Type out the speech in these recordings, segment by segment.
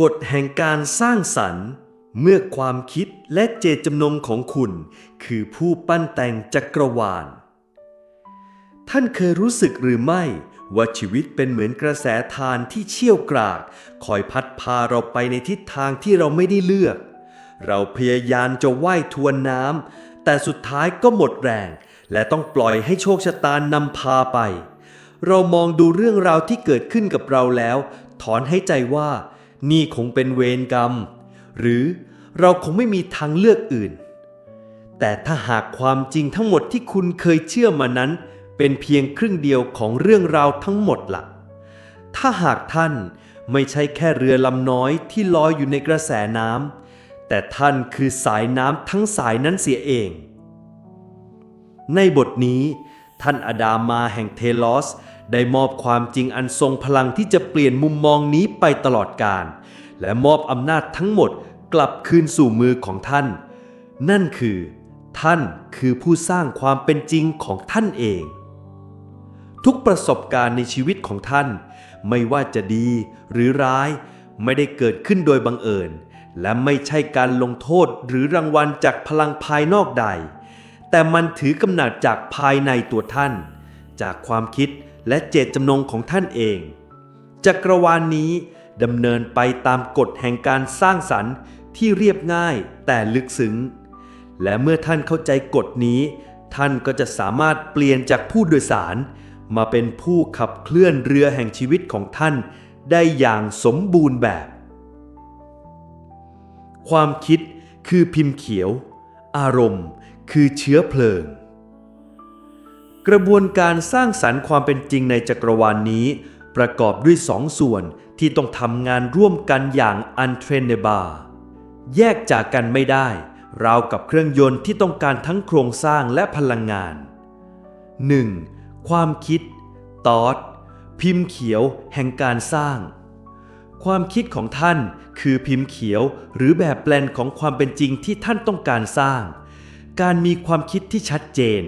กฎแห่งการสร้างสรรค์ เมื่อความคิดและเจตจำนงของคุณ คือผู้ปั้นแต่งจักรวาล ท่านเคยรู้สึกหรือไม่ว่าชีวิตเป็นเหมือนกระแสทานที่เชี่ยวกราก คอยพัดพาเราไปในทิศทางที่เราไม่ได้เลือก เราพยายามจะว่ายทวนน้ำแต่สุดท้ายก็หมดแรง และต้องปล่อยให้โชคชะตานำพาไป เรามองดูเรื่องราวที่เกิดขึ้นกับเราแล้ว ถอนให้ใจว่า นี่คงเป็นเวรกรรม หรือเราคงไม่มีทางเลือกอื่น แต่ถ้าหากความจริงทั้งหมดที่คุณเคยเชื่อมานั้น เป็นเพียงครึ่งเดียวของเรื่องราวทั้งหมดล่ะ ถ้าหากท่านไม่ใช่แค่เรือลำน้อยที่ลอยอยู่ในกระแสน้ำแต่ท่านคือสายน้ำทั้งสายนั้นเสียเอง ในบทนี้ ท่านอดามาแห่งเทลอส ได้มอบความจริงอันทรงพลังที่จะเปลี่ยนมุมมองนี้ไปตลอดกาลและมอบอำนาจทั้งหมดกลับคืนสู่มือของท่าน นั่นคือ ท่านคือผู้สร้างความเป็นจริงของท่านเอง ทุกประสบการณ์ในชีวิตของท่าน ไม่ว่าจะดีหรือร้าย ไม่ได้เกิดขึ้นโดยบังเอิญ และไม่ใช่การลงโทษหรือรางวัลจากพลังภายนอกใด แต่มันถือกำเนิดจากภายในตัวท่าน จากความคิด และเจตจำนงของท่านเอง จักรวาลนนี้ดำเนินไปตามกฎแห่งการสร้างสรรค์ที่เรียบง่ายแต่ลึกซึ้ง และเมื่อท่านเข้าใจกฎนี้ ท่านก็จะสามารถเปลี่ยนจากผู้โดยสาร มาเป็นผู้ขับเคลื่อนเรือแห่งชีวิตของท่าน ได้อย่างสมบูรณ์แบบ ความคิดคือพิมพ์เขียว อารมณ์คือเชื้อเพลิง กระบวนการสร้างสรรค์ความเป็นจริงในจักรวาลนนี้ ประกอบด้วยสองส่วนที่ต้องทำงานร่วมกันอย่างอันเทรนเนบาแยกจากกันไม่ได้ ราวกับเครื่องยนต์ที่ต้องการทั้งโครงสร้างและพลังงาน 1. ความคิด ตอดพิมพ์เขียวแห่งการสร้าง ความคิดของท่านคือพิมพ์เขียวหรือแบบแปลนของความเป็นจริงที่ท่านต้องการสร้าง การมีความคิดที่ชัดเจน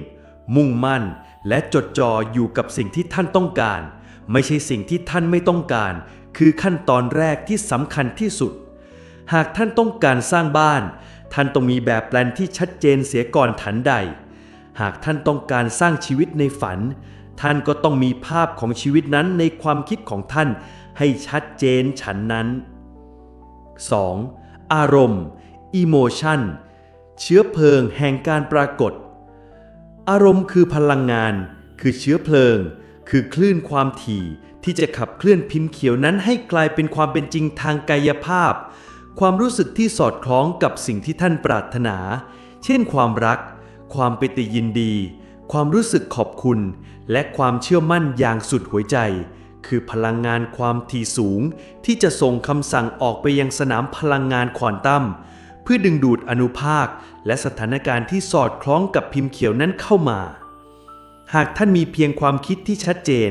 มุ่งมั่นและจดจ่ออยู่กับสิ่งที่ท่านต้องการ ไม่ใช่สิ่งที่ท่านไม่ต้องการ คือขั้นตอนแรกที่สำคัญที่สุด หากท่านต้องการสร้างบ้าน ท่านต้องมีแบบแปลนที่ชัดเจนเสียก่อนถันใด หากท่านต้องการสร้างชีวิตในฝัน ท่านก็ต้องมีภาพของชีวิตนั้นในความคิดของท่าน ให้ชัดเจนฉันนั้น 2. อารมณ์ emotion เชื้อเพลิงแห่งการปรากฏ อารมณ์คือพลังงาน คือเชื้อเพลิง คือคลื่นความถี่ที่จะขับเคลื่อนพิมพ์เขียวนั้นให้กลายเป็นความเป็นจริงทางกายภาพ ความรู้สึกที่สอดคล้องกับสิ่งที่ท่านปรารถนา เช่นความรัก ความปิติยินดี ความรู้สึกขอบคุณ และความเชื่อมั่นอย่างสุดหัวใจ คือพลังงานความถี่สูง ที่จะส่งคำสั่งออกไปยังสนามพลังงานควอนตัม เพื่อดึงดูดอนุภาค และสถานการณ์ที่สอดคล้องกับพิมพ์เขียวนั้นเข้ามา หากท่านมีเพียงความคิดที่ชัดเจน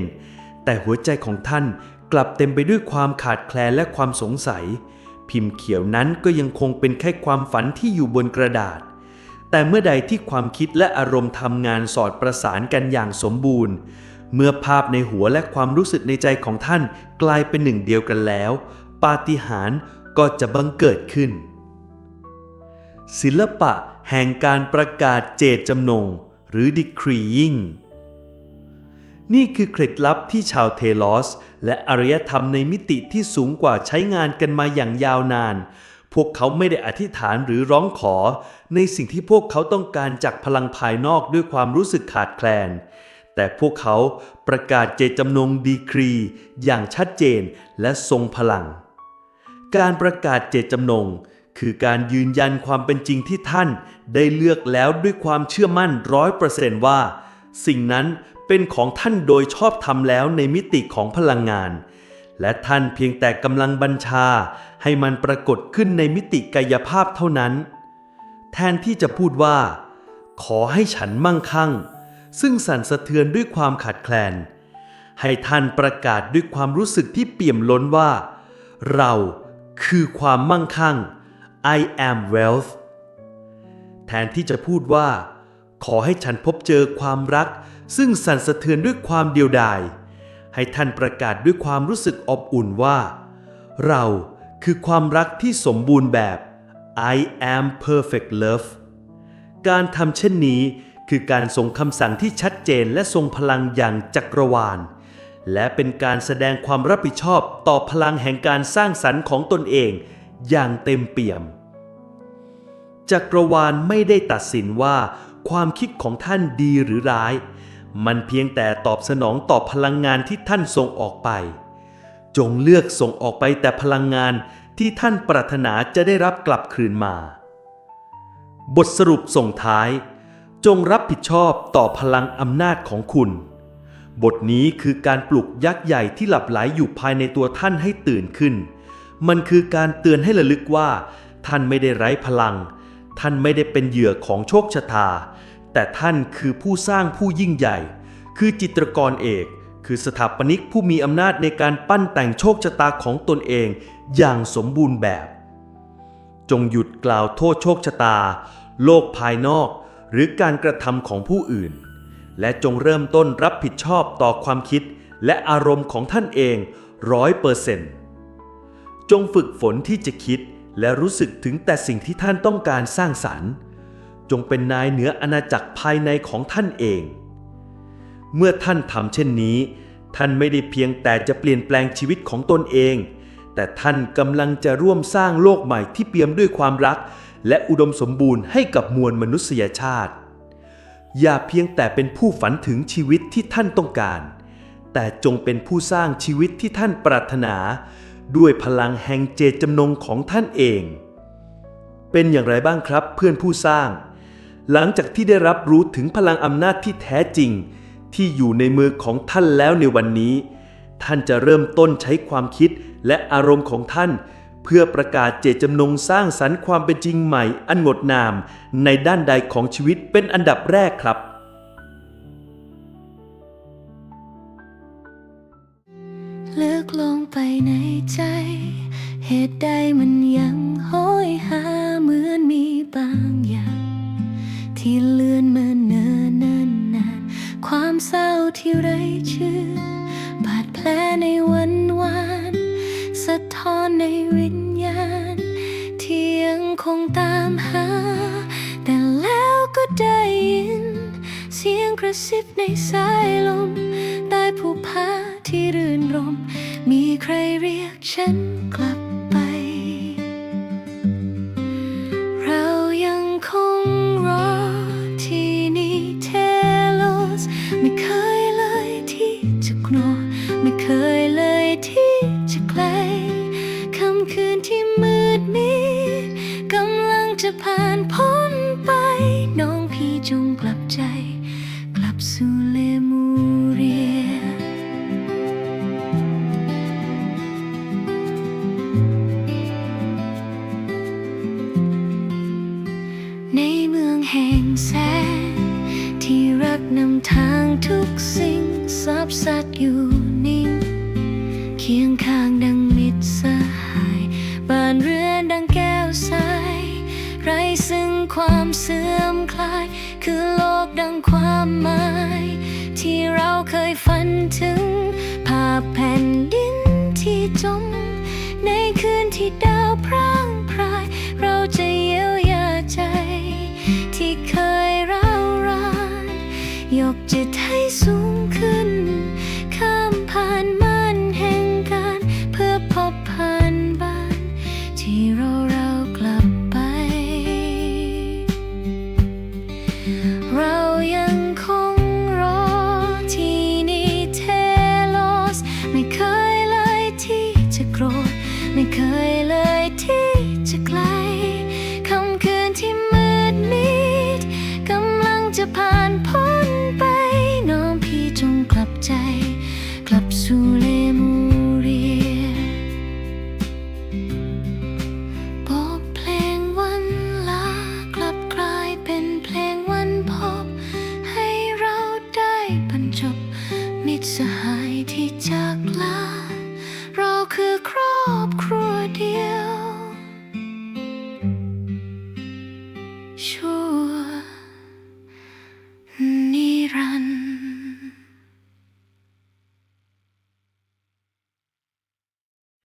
แต่หัวใจของท่านกลับเต็มไปด้วยความขาดแคลนและความสงสัย พิมพ์เขียวนั้นก็ยังคงเป็นแค่ความฝันที่อยู่บนกระดาษ แต่เมื่อใดที่ความคิดและอารมณ์ทำงานสอดประสานกันอย่างสมบูรณ์ เมื่อภาพในหัวและความรู้สึกในใจของท่านกลายเป็นหนึ่งเดียวกันแล้ว ปาฏิหาริย์ก็จะบังเกิดขึ้น ศิลปะแห่งการประกาศเจตจำนง หรือ decreeing นี่คือเคล็ดลับที่ชาวเทลอส และอารยธรรมในมิติที่สูงกว่าใช้งานกันมาอย่างยาวนาน พวกเขาไม่ได้อธิษฐานหรือร้องขอ ในสิ่งที่พวกเขาต้องการจากพลังภายนอกด้วยความรู้สึกขาดแคลน แต่พวกเขาประกาศเจตจำนงดีครี อย่างชัดเจนและทรงพลัง การประกาศเจตจำนง คือการยืนยันความเป็นจริงที่ท่านได้เลือกแล้วด้วยความเชื่อมั่นร้อยเปอร์เซนต์ว่า สิ่งนั้นเป็นของท่านโดยชอบทำแล้วในมิติของพลังงาน และท่านเพียงแต่กำลังบัญชา ให้มันปรากฏขึ้นในมิติกายภาพเท่านั้น แทนที่จะพูดว่า ขอให้ฉันมั่งคั่ง ซึ่งสั่นสะเทือนด้วยความขาดแคลน ให้ท่านประกาศด้วยความรู้สึกที่เปี่ยมล้นว่า เราคือความมั่งคั่ง I am wealth แทนที่จะพูดว่า ขอให้ฉันพบเจอความรัก ซึ่งสั่นสะเทือนด้วยความเดียวดาย ให้ท่านประกาศด้วยความรู้สึกอบอุ่นว่า เราคือความรักที่สมบูรณ์แบบ I am perfect love การทำเช่นนี้คือการส่งคำสั่งที่ชัดเจนและทรงพลังอย่างจักรวาล และเป็นการแสดงความรับผิดชอบต่อพลังแห่งการสร้างสรรค์ของตนเอง อย่างเต็มเปี่ยม จักรวาลไม่ได้ตัดสินว่า ความคิดของท่านดีหรือร้าย มันเพียงแต่ตอบสนองต่อพลังงานที่ท่านส่งออกไป จงเลือกส่งออกไปแต่พลังงานที่ท่านปรารถนาจะได้รับกลับคืนมา บทสรุปส่งท้าย จงรับผิดชอบต่อพลังอำนาจของคุณ บทนี้คือการปลุกยักษ์ใหญ่ที่หลับไหลอยู่ภายในตัวท่านให้ตื่นขึ้น มันคือการเตือนให้ระลึกว่า ท่านไม่ได้ไร้พลัง ท่านไม่ได้เป็นเหยื่อของโชคชะตา แต่ท่านคือผู้สร้างผู้ยิ่งใหญ่ คือจิตรกรเอก คือสถาปนิกผู้มีอำนาจในการปั้นแต่งโชคชะตาของตนเองอย่างสมบูรณ์แบบ จงหยุดกล่าวโทษโชคชะตา โลกภายนอก หรือการกระทำของผู้อื่น และจงเริ่มต้นรับผิดชอบต่อความคิดและอารมณ์ของท่านเองร้อยเปอร์เซนต์ จงฝึกฝนที่จะคิดและรู้สึกถึงแต่สิ่งที่ท่านต้องการสร้างสรรค์ จงเป็นนายเหนืออาณาจักรภายในของท่านเอง เมื่อท่านทำเช่นนี้ ท่านไม่ได้เพียงแต่จะเปลี่ยนแปลงชีวิตของตนเอง แต่ท่านกำลังจะร่วมสร้างโลกใหม่ที่เปี่ยมด้วยความรัก และอุดมสมบูรณ์ให้กับมวลมนุษยชาติ อย่าเพียงแต่เป็นผู้ฝันถึงชีวิตที่ท่านต้องการ แต่จงเป็นผู้สร้างชีวิตที่ท่านปรารถนา ด้วยพลังแห่งเจตจำนงของท่านเอง เป็นอย่างไรบ้างครับเพื่อนผู้สร้าง หลังจากที่ได้รับรู้ถึงพลังอำนาจที่แท้จริง ที่อยู่ในมือของท่านแล้วในวันนี้ ท่านจะเริ่มต้นใช้ความคิดและอารมณ์ของท่าน เพื่อประกาศเจตจำนงสร้างสรรค์ความเป็นจริงใหม่ อันงดงาม ในด้านใดของชีวิตเป็นอันดับแรกครับ ลึกลงไปในใจ เหตุใดมันยังโหยหาเหมือนมีบางอย่าง ที่เลื่อนมาเนิ่นนานนาน ความเศร้าที่ไร้ชื่อบาดแผลในวันวานสะท้อนในวิญญาณ ที่ยังคงตามหา แต่แล้วก็ได้ยิน เสียงกระซิบในสายลมใต้ภูผาที่รื่นรม ใครเรียกฉันกลับไป เรายังคงรอที่นี่เทโลส ไม่เคยเลยที่จะกลัวไม่เคยเลยที่จะไกลค่ำคืนที่มืดมิดกำลังจะผ่านพ้นไป น้องพี่จงกลับใจ กลับสู่เลม นำทางทุกสิ่งซับซัดอยู่นิ่ง เคียงข้างดังมิตรสหายบ้านเรือนดังแก้วใสไรซึ่งความเสื่อมคลาย คือโลกดังความหมาย ที่เราเคยฝันถึง ภาพแผ่นดินที่จม ในคืนที่ดาวพร่า มิตรสหายที่จากลา เราคือครอบครัวเดียว